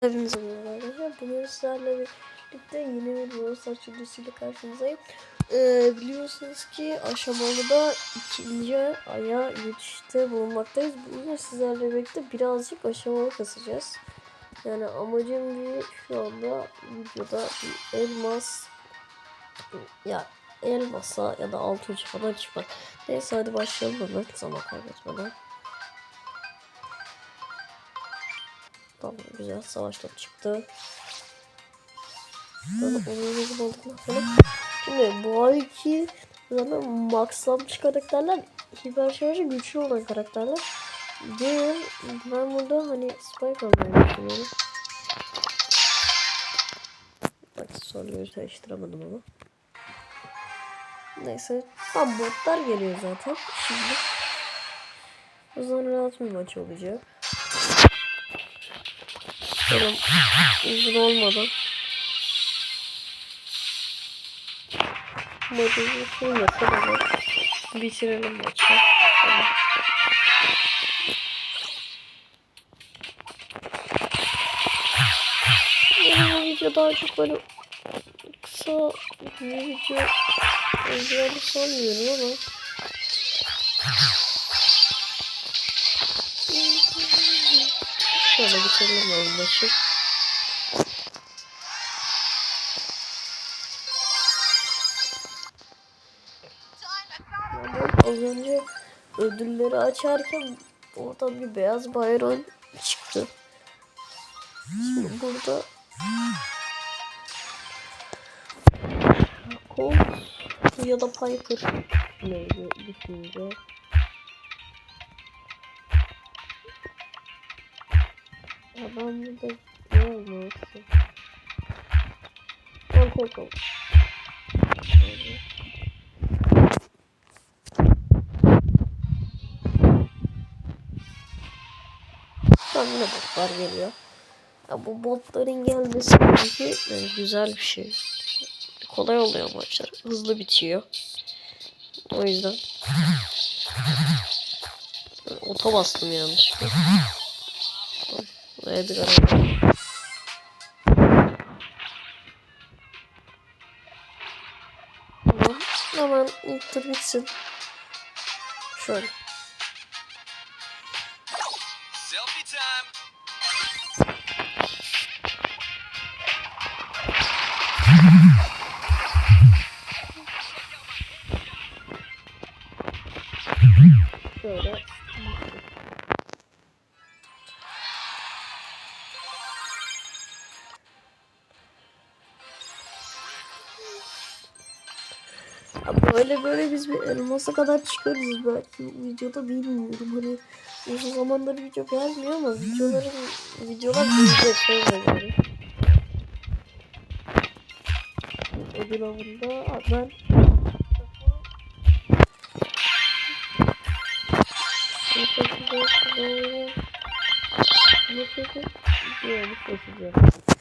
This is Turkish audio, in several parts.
Hepinize merhaba. Bugün sizlerle birlikte yeni bir Brawl Stars videosuyla karşınızdayım. Ee, biliyorsunuz ki aşamalıda ikinci aya geçişte bulunmaktayız. Bugün sizlerle birlikte birazcık aşamalı kasacağız. Yani amacım bir şu anda videoda bir elmas ya elmasa ya da altın falan çıkmak. Neyse hadi başlayalım hemen zaman kaybetmeden. Tamam güzel savaş top çıktı. Sonra oyunumuzu bulduktan sonra. Şimdi bu ayki zaten maxlanmış karakterler hiper şarjı güçlü olan karakterler. Değil. Ben burada hani spike almayı düşünüyorum. Aksesuarları çalıştıramadım ama. Neyse. Tam botlar geliyor zaten. Şimdi. O zaman rahat bir maç olacak. Tamam. Uzun olmadan. Maçı sürmese de bitirelim maçı. Tamam. Bu video daha çok böyle kısa bir video olacağını sanmıyorum ama Şöyle bitirelim o maçı. Yani az önce ödülleri açarken oradan bir beyaz bayrak çıktı. Şimdi burada Colt ya da Piper neydi düşünce. Ya ben burada ne? Ben korkam. Şöyle. Şu an yine botlar geliyor. Ya bu botların gelmesi çünkü yani güzel bir şey. Kolay oluyor maçlar. Hızlı bitiyor. O yüzden. Ota bastım yanlışlıkla. Edgar aldım. Tamam. Hemen ilk bitsin. Şöyle. Ya böyle böyle biz bir elmasa kadar çıkarız belki videoda bilmiyorum hani uzun zamandır video gelmiyor ama videoların videolar bizde şöyle yani. Ödül avında ben Bu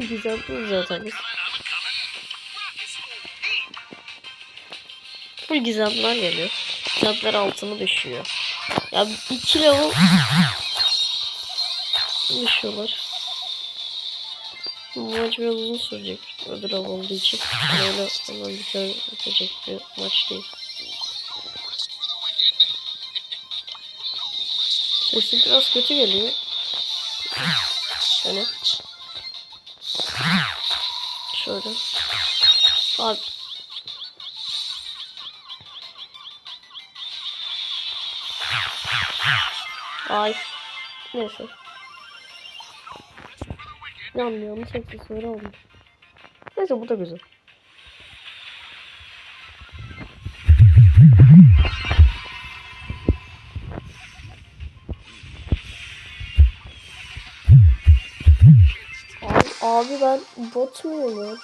güzel bu zaten. Bu gizemler geliyor. Gizemler altını düşüyor. Ya iki level düşüyorlar. Bu maç biraz uzun sürecek. Ödül olduğu için. Böyle hemen biter, bitecek bir maç değil. Sesim biraz kötü geliyor. Şöyle. Abi. Ay. Neyse. Yan yanlış aksesuarı olmuş. Neyse bu da güzel. Abi, ben bot the wicked.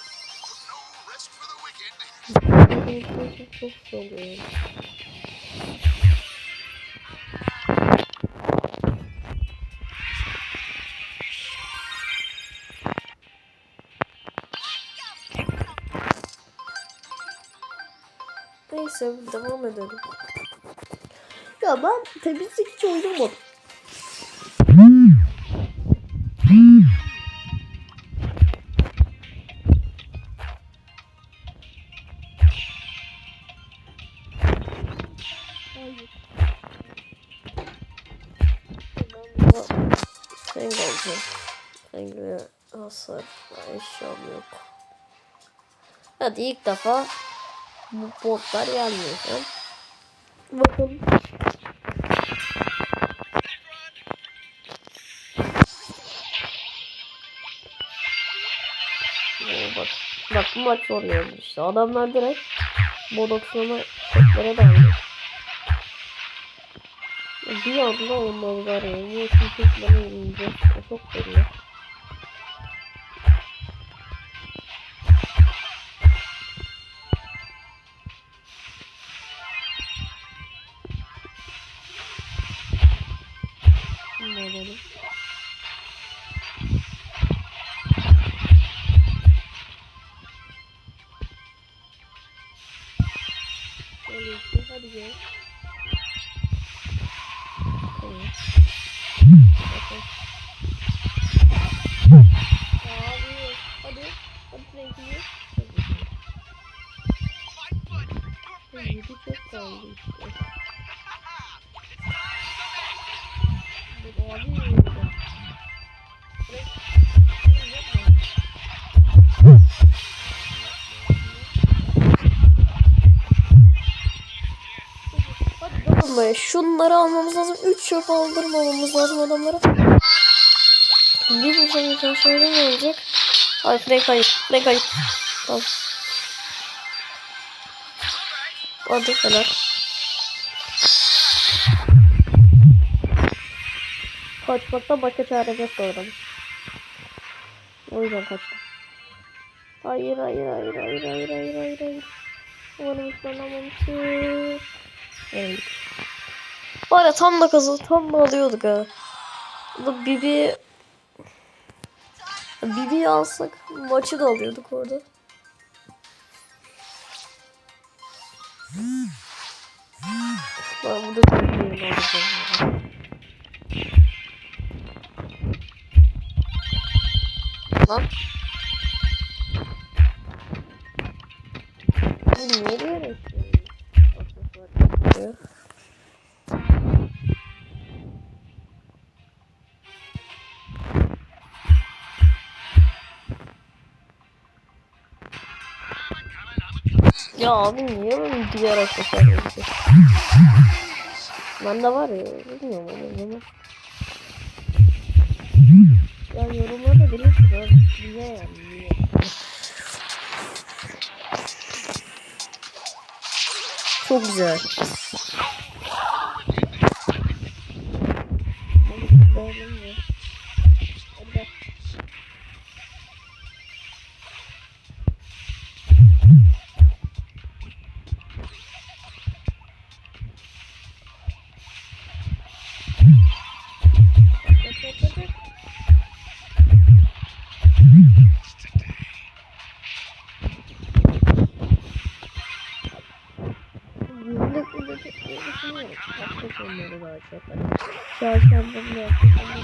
Çok oluyor. Neyse devam edelim. Ya ben temizlik hiç oynamadım. Sen hasar eşyam yok. Hadi ilk defa bu botlar gelmiyor. Bakalım. Bak. Bak bu maç zor işte. Adamlar direkt bodoklama setlere daldı. Bir anda onları var ya. Bu için bana yiyince o çok belli. Hadi Şunları almamız lazım. 3 çöp aldırmamamız lazım adamlara. Bir vuracağım şöyle ne olacak? Hayır Frank hayır. Frank hayır. Tamam. Hadi helal. Kaçmaktan başka çare yok doğru. O yüzden kaçtım. Hayır hayır hayır hayır hayır hayır hayır hayır. Umarım ıslanamamışız. Evet. Var ya tam da kazı tam da alıyorduk ha. Bu Bibi Bibi'yi alsak maçı da alıyorduk orada. Ben burada Bibi'yi alacağım. Lan. Bu niye diyerek? Ya abi niye böyle diğer aksesuar yapıyorsun? Bende var ya bilmiyorum ama. Ya yorumlarda biliyorsun abi. Niye yani niye? Çok güzel. Valorant oynuyoruz. Hani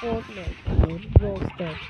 Fortnite oynuyoruz. Brawl Stars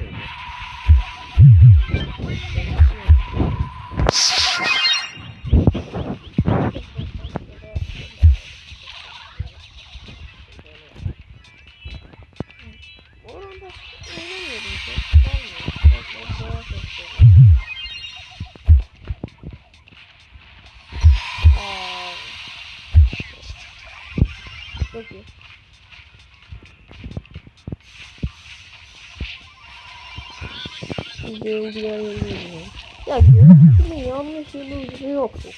Videoyu yerine Ya görüntünün yanlış yıldızı yoktu.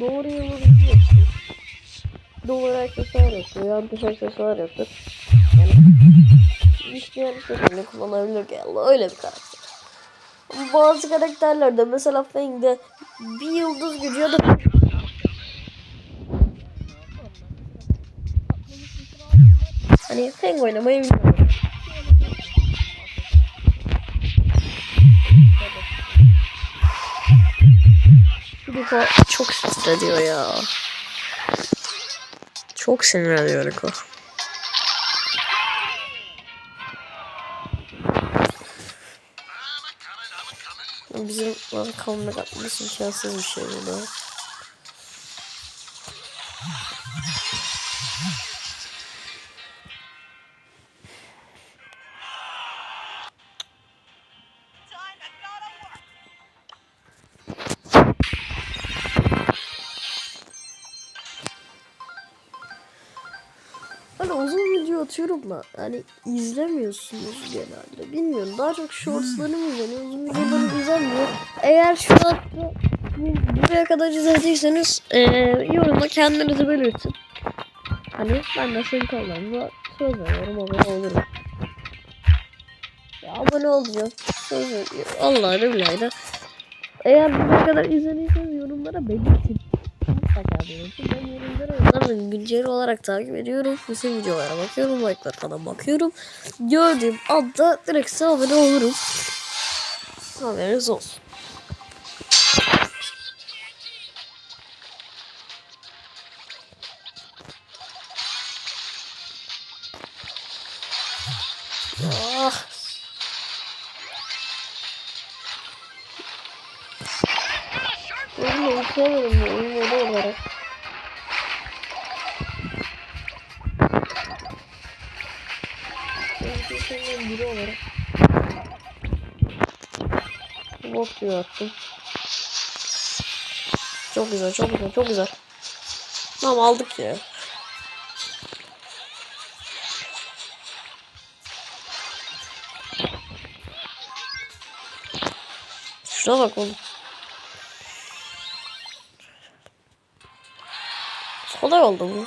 Doğru yıldızı yoktu. Doğru aksesuar yoktu. Yanlış aksesuar yoktu. Yani isteyen istediğini kullanabilir ki öyle bir karakter. Bazı karakterlerde mesela Fang'de bir yıldız gücü ya da Hani Feng oynamayı bilmiyorum. Rico çok sinir ediyor ya. Çok sinir ediyor Rico. Bizim bana kalmak atmamız imkansız bir şey bu da hani izlemiyorsunuz genelde. Bilmiyorum daha çok shortslarım izleniyor. Uzun videolarım izlenmiyor. Eğer şu an bu- buraya kadar izlediyseniz eee yorumda kendinizi belirtin. Hani ben de sizin kanalınıza söz veriyorum abone olurum. Ya, abone olacağım. Söz veriyorum. Allah'ını billahi Eğer buraya kadar izlediyseniz yorumlara belirtin. Belirtin. Ben yorumları güncel olarak takip ediyorum. Bütün videolara bakıyorum. Like'lara falan bakıyorum. Gördüğüm anda direkt size abone olurum. Haberiniz olsun. Ah. Okuyamadım ya. Oyun olarak. Bok diyor attım. Çok güzel, çok güzel, çok güzel. Tamam aldık ya. Şuna bak oğlum. Kolay oldu bu.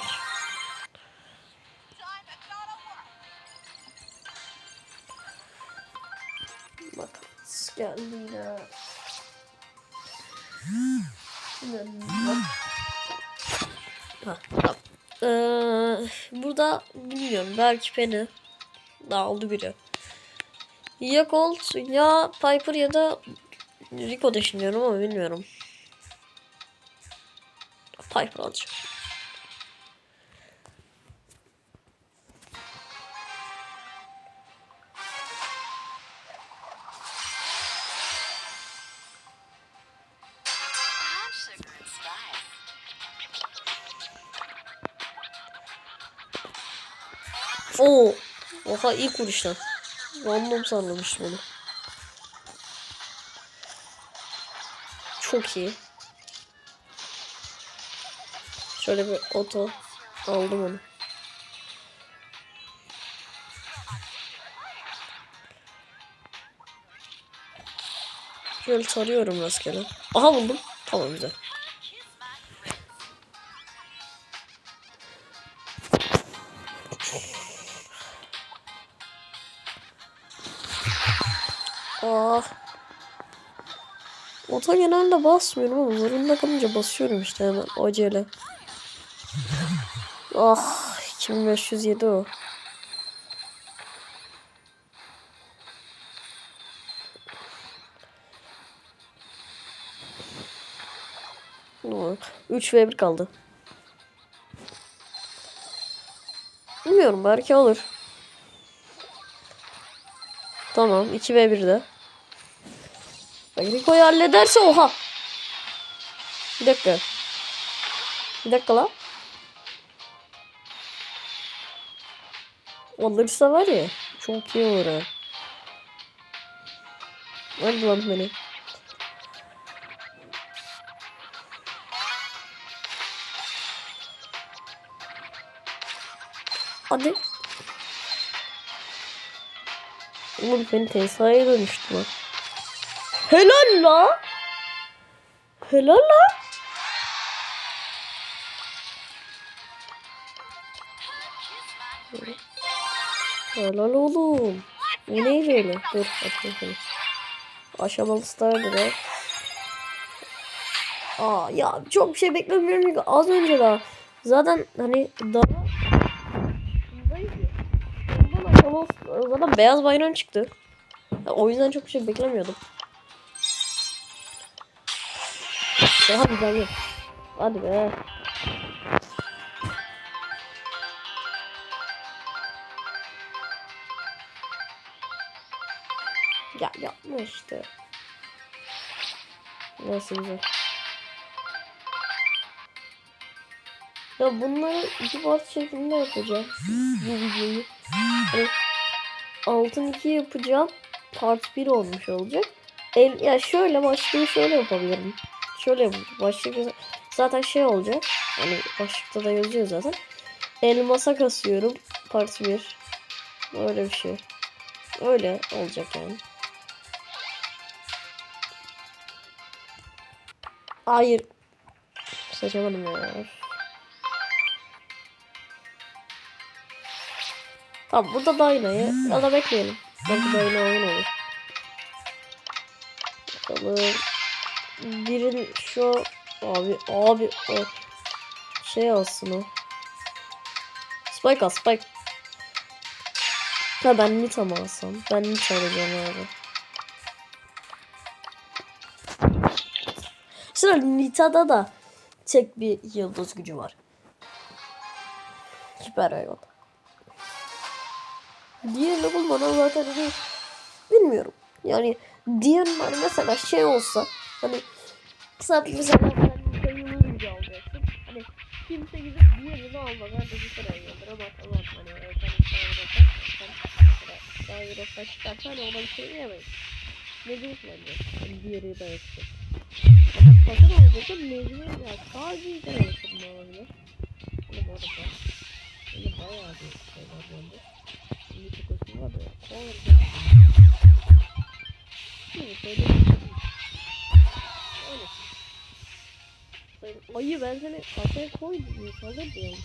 Belki beni aldı biri. Ya Colt ya Piper ya da Rico düşünüyorum ama bilmiyorum. Piper alacağım. Oha ilk vuruştan. Random sanmıştım onu. Çok iyi. Şöyle bir oto aldım onu. Şöyle tarıyorum rastgele. Aha buldum. Tamam güzel. Ota genelde basmıyorum ama zorunda kalınca basıyorum işte hemen acele. Ah 2507 o. Tamam. 3 ve 1 kaldı. Bilmiyorum belki olur. Tamam 2 ve 1 de. Bak Rico'yu hallederse oha. Bir dakika. Bir dakika lan. Olursa var ya. Çok iyi olur ha. Hadi lan beni. Hadi. Oğlum beni tesaya dönüştü lan. Helal la. Helal la. Helal oğlum. Bu neydi öyle? Dur açayım seni. Aşamalı stardır ha. Aa ya çok bir şey beklemiyorum ki az önce daha. Zaten hani daha zaten beyaz bayram çıktı. O yüzden çok bir şey beklemiyordum. Hadi gel. Hadi be. Ya yapma işte. Neyse güzel. Ya bunları iki part şeklinde yapacağım. Bu videoyu. Hani altın 2 yapacağım. Part 1 olmuş olacak. El, ya şöyle başlığı şöyle yapabilirim. Şöyle başlık zaten şey olacak. Hani başlıkta da yazıyor zaten. Elmasa kasıyorum. Part 1. Öyle bir şey. Öyle olacak yani. Hayır. Seçemedim ya. Tamam burada Dyna'yı ya da bekleyelim. Belki Dyna oyun olur. Bakalım. Birin şu abi abi o şey alsın o. Spike al Spike. Ha ben Nita mı alsam? Ben Nita alacağım abi. Sıra Nita'da da tek bir yıldız gücü var. Süper hayvan. Diğerini bulmadan zaten bilmiyorum. Yani diğerler mesela şey olsa hani sen mesela sen gücü alacaksın. Hani kimse gidip diğerini almadan da süper hayvandır ama tamam hani sen sen mesela Dairos'a çıkarsa hani ona bir şey diyemeyiz. Mecbur bence. Hani diğeri de yapacak. Ama satın alacaksa mecbur ya. Sadece internet alışım olabilir. Hani bu arada Hani bayağı bir şey var bende. Şimdi çok hoşuma da. Olur da. Şimdi söyle. Öyle. Ayı ben seni kafaya. Kalır diye.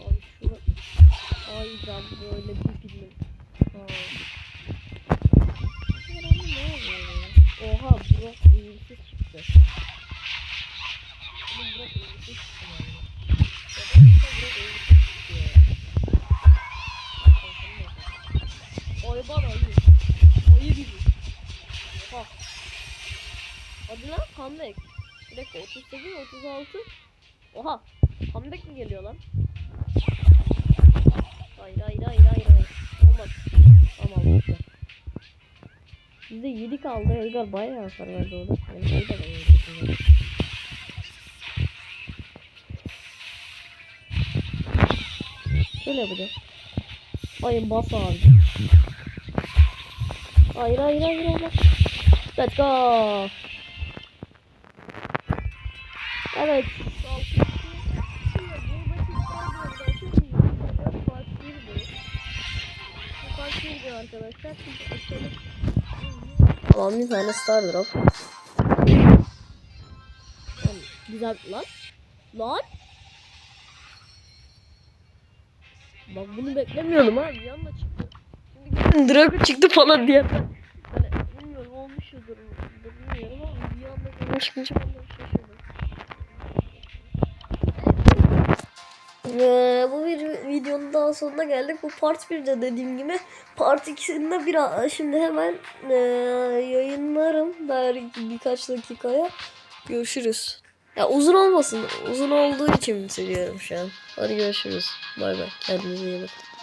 Abi şurada Ay ben böyle bir 36. Oha. Comeback mi geliyor lan? Hayır hayır hayır hayır hayır. Olmaz. Tamam güzel. Bizde 7 kaldı. Edgar bayağı hasar verdi orada. Yani şey de bayağı Şöyle yapacağız. Hayır bas abi. Hayır hayır hayır hayır. Let's go. Evet. Tamam bir tane star drop. Güzel lan. Lan. Bak bunu beklemiyordum ha. Bir anda çıktı. Şimdi Drago çıktı falan diye. Hani bilmiyorum olmuşudur. Bilmiyorum ama bir anda böyle çıkınca Ee, bu bir videonun daha sonuna geldik. Bu part 1'de dediğim gibi. Part 2'sinde bir şimdi hemen e, yayınlarım. Belki birkaç dakikaya. Görüşürüz. Ya uzun olmasın. Uzun olduğu için söylüyorum şu an. Hadi görüşürüz. Bay bay. Kendinize iyi bakın.